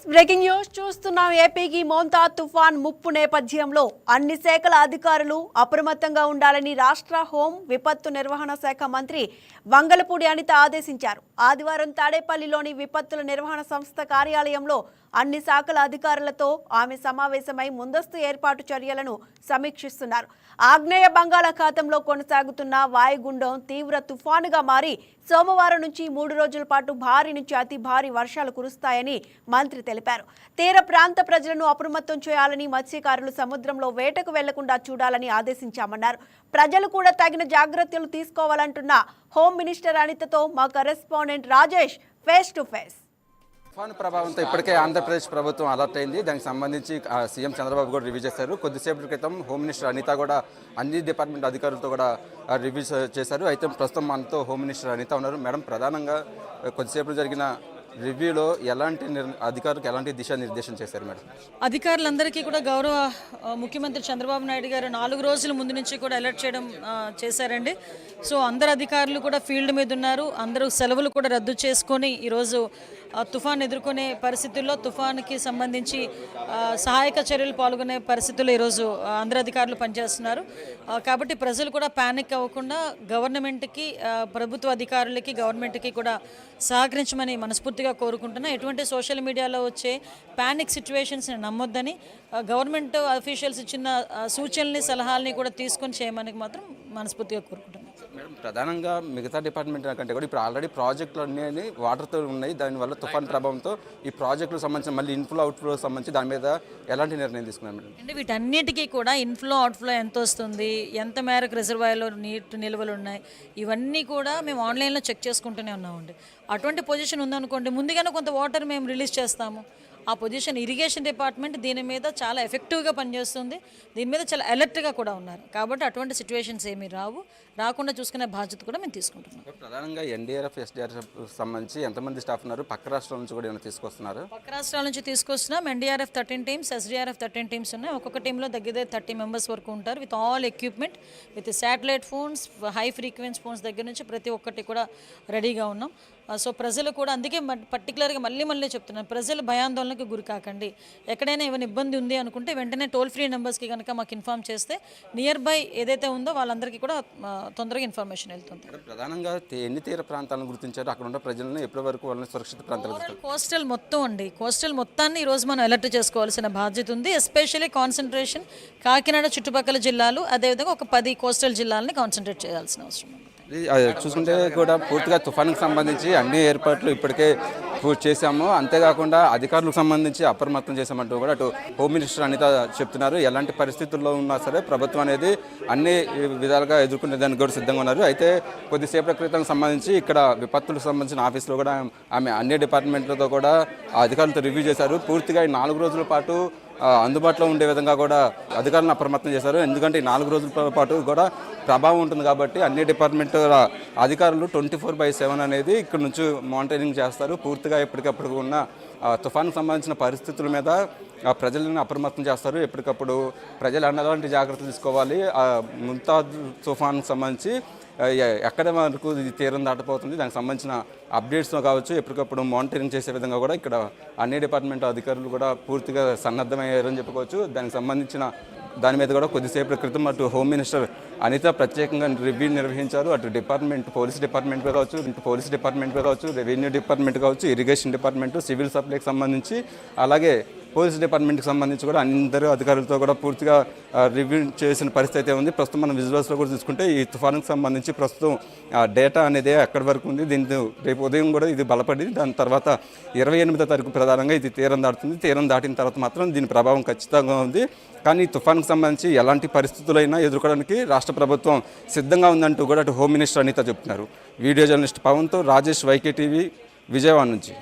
Friends breaking news చూస్తున్నాం. ఏపీకి మోంతా తుఫాన్ ముప్పు నేపథ్యంలో అన్ని శాఖల అధికారులు అప్రమత్తంగా ఉండాలని రాష్ట్ర హోం విపత్తు నిర్వహణ శాఖ మంత్రి వంగలపూడి అనిత ఆదేశించారు. ఆదివారం తాడేపల్లిలోని విపత్తుల నిర్వహణ సంస్థ కార్యాలయంలో అన్ని శాఖల అధికారులతో ఆమె సమావేశమై ముందస్తు ఏర్పాటు చర్యలను సమీక్షిస్తున్నారు. ఆగ్నేయ బంగాళాఖాతంలో కొనసాగుతున్న వాయుగుండం తీవ్ర తుఫానుగా మారి సోమవారం నుంచి మూడు రోజుల పాటు భారీ నుంచి అతి భారీ వర్షాలు కురుస్తాయని మంత్రి తెలిపారు. తీర ప్రాంత ప్రజలను అప్రమత్తం చేయాలని మత్స్యకారులు సముద్రంలో వేటకు వెళ్ళకుండా చూడాలని ఆదేశించామన్నారు. ప్రజలు కూడా తగిన జాగ్రత్తలు తీసుకోవాలంటున్న హోమ్ మినిస్టర్ అనితతో మా correspondent Rajesh face to face. తుఫాను ప్రభావంతో ఇప్పటికే ఆంధ్రప్రదేశ్ ప్రభుత్వం అలర్ట్ అయింది. దానికి సంబంధించి సీఎం చంద్రబాబు కూడా రివ్యూ చేశారు. కొద్దిసేపటి క్రితం హోమ్ మినిస్టర్ అనిత కూడా అన్ని డిపార్ట్మెంట్ అధికారులతో కూడా రివ్యూ చేశారు. అయితే ప్రస్తుతం మనతో హోమ్ మినిస్టర్ అనిత ఉన్నారు. మేడం ప్రధానంగా కొద్దిసేపు జరిగిన రివ్యూలో ఎలాంటి అధికారులకు ఎలాంటి దిశానిర్దేశం చేశారు మేడం? అధికారులందరికీ కూడా గౌరవ ముఖ్యమంత్రి చంద్రబాబు నాయుడు గారు నాలుగు రోజుల ముందు నుంచి కూడా అలర్ట్ చేయడం చేశారండి. సో అందరు అధికారులు కూడా ఫీల్డ్ మీద ఉన్నారు. అందరూ సెలవులు కూడా రద్దు చేసుకొని ఈరోజు తుఫాన్ ఎదుర్కొనే పరిస్థితుల్లో తుఫాన్కి సంబంధించి సహాయక చర్యలు పాల్గొనే పరిస్థితుల్లో ఈరోజు ఆ, అందరు అధికారులు పనిచేస్తున్నారు. కాబట్టి ప్రజలు కూడా ప్యానిక్ అవ్వకుండా గవర్నమెంట్కి ప్రభుత్వ అధికారులకి గవర్నమెంట్కి కూడా సహకరించమని మనస్ఫూర్తిగా కోరుకుంటున్నా. ఎటువంటి సోషల్ మీడియాలో వచ్చే ప్యానిక్ సిచ్యువేషన్స్ని నమ్మొద్దని గవర్నమెంట్ అఫీషియల్స్ ఇచ్చిన సూచనల్ని సలహాలని కూడా తీసుకొని చేయమని మాత్రం మనస్ఫూర్తిగా కోరుకుంటున్నాను మేడం ప్రధానంగా మిగతా డిపార్ట్మెంట్ కంటే కూడా ఇప్పుడు ఆల్రెడీ ప్రాజెక్టులు అన్నీ వాటర్తో ఉన్నాయి. దానివల్ల తుఫాన్ ప్రభావంతో ఈ ప్రాజెక్టులకు సంబంధించి మళ్ళీ ఇన్ఫ్లో అవుట్ఫ్లో సంబంధించి దాని మీద ఎలాంటి నిర్ణయం తీసుకున్నారు మేడం? అంటే వీటన్నిటికీ కూడా ఇన్ఫ్లో అవుట్ఫ్లో ఎంత వస్తుంది? ఎంత మేరకు రిజర్వాయర్లో నీటి నిల్వలు ఉన్నాయి? ఇవన్నీ కూడా మేము ఆన్లైన్లో చెక్ చేసుకుంటూనే ఉన్నామండి. అటువంటి పొజిషన్ ఉందనుకోండి ముందుగానే కొంత వాటర్ మేము రిలీజ్ చేస్తాము. ఆ పొజిషన్ ఇరిగేషన్ డిపార్ట్మెంట్ దీని మీద చాలా ఎఫెక్టివ్గా పనిచేస్తుంది. దీని మీద చాలా అలర్ట్గా కూడా ఉన్నారు. కాబట్టి అటువంటి సిచ్యువేషన్స్ ఏమీ రావు. రాకుండా చూసుకునే బాధ్యత కూడా మేము తీసుకుంటున్నాం. ప్రధానంగా ఎన్డీఆర్ఎఫ్ ఎస్డీఆర్ఎఫ్ సంబంధించి ఎంతమంది స్టాఫ్ ఉన్నారు? పక్క రాష్ట్రాల నుంచి కూడా ఏమైనా తీసుకొస్తున్నారు? పక్క రాష్ట్రాల నుంచి తీసుకొస్తున్నాం. NDRF thirteen teams SDRF thirteen teams ఉన్నాయి. ఒక్కొక్క టీంలో దగ్గర థర్టీ మెంబర్స్ వరకు ఉంటారు with all equipment with satellite phones high frequency phones దగ్గర నుంచి ప్రతి ఒక్కటి కూడా రెడీగా ఉన్నాం. సో ప్రజలు కూడా అందుకే పర్టికులర్గా మళ్ళీ మళ్ళీ చెప్తున్నాను. ప్రజలు భయాందోళనకు గురి కాకండి. ఎక్కడైనా ఏమైనా ఇబ్బంది ఉంది అనుకుంటే వెంటనే టోల్ ఫ్రీ నెంబర్స్కి కనుక మాకు ఇన్ఫామ్ చేస్తే నియర్ బై ఏదైతే ఉందో వాళ్ళందరికీ కూడా తొందరగా ఇన్ఫర్మేషన్ వెళ్తుంది. ప్రధానంగా ఎన్ని తీర ప్రాంతాలను గుర్తించారు? అక్కడ ఉన్న ప్రజలను ఎప్పటి వరకు వాళ్ళని సురక్షిత ప్రాంతాలకు కోస్టల్ మొత్తం అండి. కోస్టల్ మొత్తాన్ని ఈరోజు మనం అలర్ట్ చేసుకోవాల్సిన బాధ్యత ఉంది. ఎస్పెషల్లీ కాన్సన్ట్రేషన్ కాకినాడ చుట్టుపక్కల జిల్లాలు అదేవిధంగా ఒక పది కోస్టల్ జిల్లాలని కాన్సన్ట్రేట్ చేయాల్సిన అవసరం ఉంది. చూసుకుంటే కూడా పూర్తిగా తుఫానుకు సంబంధించి అన్ని ఏర్పాట్లు ఇప్పటికే చేశాము. అంతేకాకుండా అధికారులకు సంబంధించి అప్రమత్తం చేశామంటూ కూడా అటు హోమ్ మినిస్టర్ అనిత చెప్తున్నారు. ఎలాంటి పరిస్థితుల్లో ఉన్నా సరే ప్రభుత్వం అనేది అన్ని విధాలుగా ఎదుర్కొనే దానికి కూడా సిద్ధంగా ఉన్నారు. అయితే కొద్దిసేపటి క్రితం సంబంధించి ఇక్కడ విపత్తులకు సంబంధించిన ఆఫీస్లో కూడా ఆమె అన్ని డిపార్ట్మెంట్లతో కూడా అధికారులతో రివ్యూ చేశారు. పూర్తిగా ఈ నాలుగు రోజుల పాటు అందుబాటులో ఉండే విధంగా కూడా అధికారులను అప్రమత్తం చేశారు. ఎందుకంటే నాలుగు రోజుల పాటు కూడా ప్రభావం ఉంటుంది కాబట్టి అన్ని డిపార్ట్మెంట్ అధికారులు ట్వంటీ ఫోర్ బై సెవెన్ అనేది ఇక్కడ నుంచి మానిటరింగ్ చేస్తారు. పూర్తిగా ఎప్పటికప్పుడు ఉన్న తుఫానుకు సంబంధించిన పరిస్థితుల మీద ఆ, ప్రజలను అప్రమత్తం చేస్తారు. ఎప్పటికప్పుడు ప్రజలు ఎలాంటి జాగ్రత్తలు తీసుకోవాలి. ముంతాజ్ తుఫాన్కు సంబంధించి ఎ- ఎక్కడ వరకు ఇది తీరం దాటిపోతుంది దానికి సంబంధించిన అప్డేట్స్ కావచ్చు. ఎప్పటికప్పుడు మానిటరింగ్ చేసే విధంగా కూడా ఇక్కడ అన్ని డిపార్ట్మెంట్ అధికారులు కూడా పూర్తిగా సన్నద్ధమయ్యారని చెప్పుకోవచ్చు. దానికి సంబంధించిన దాని మీద కూడా కొద్దిసేపటి క్రితం అటు హోమ్ మినిస్టర్ అనిత ప్రత్యేకంగా రివ్యూ నిర్వహించారు. అటు డిపార్ట్మెంట్ పోలీస్ డిపార్ట్మెంట్ కావచ్చు ఇటు పోలీస్ డిపార్ట్మెంట్ కావచ్చు రెవెన్యూ డిపార్ట్మెంట్ కావచ్చు ఇరిగేషన్ డిపార్ట్మెంట్ సివిల్ సప్లైకి సంబంధించి అలాగే పోలీస్ డిపార్ట్మెంట్కి సంబంధించి కూడా అందరూ అధికారులతో కూడా పూర్తిగా రివ్యూ చేసిన పరిస్థితి అయితే ఉంది. ప్రస్తుతం మనం విజువల్స్లో కూడా చూసుకుంటే ఈ తుఫానుకు సంబంధించి ప్రస్తుతం ఆ, డేటా అనేది ఎక్కడి వరకు ఉంది దీంతో రేపు ఉదయం కూడా ఇది బలపడి దాని తర్వాత ఇరవై ఎనిమిదో తారీఖు ప్రధానంగా ఇది తీరం దాటుతుంది. తీరం దాటిన తర్వాత మాత్రం దీని ప్రభావం ఖచ్చితంగా ఉంది. కానీ ఈ సంబంధించి ఎలాంటి పరిస్థితులైనా ఎదుర్కోవడానికి రాష్ట్ర ప్రభుత్వం సిద్ధంగా ఉందంటూ కూడా అటు హోమ్ మినిస్టర్ అనిత చెప్తున్నారు. వీడియో జర్నలిస్ట్ పవన్తో రాజేష్ వైకే టీవీ విజయవాడ నుంచి.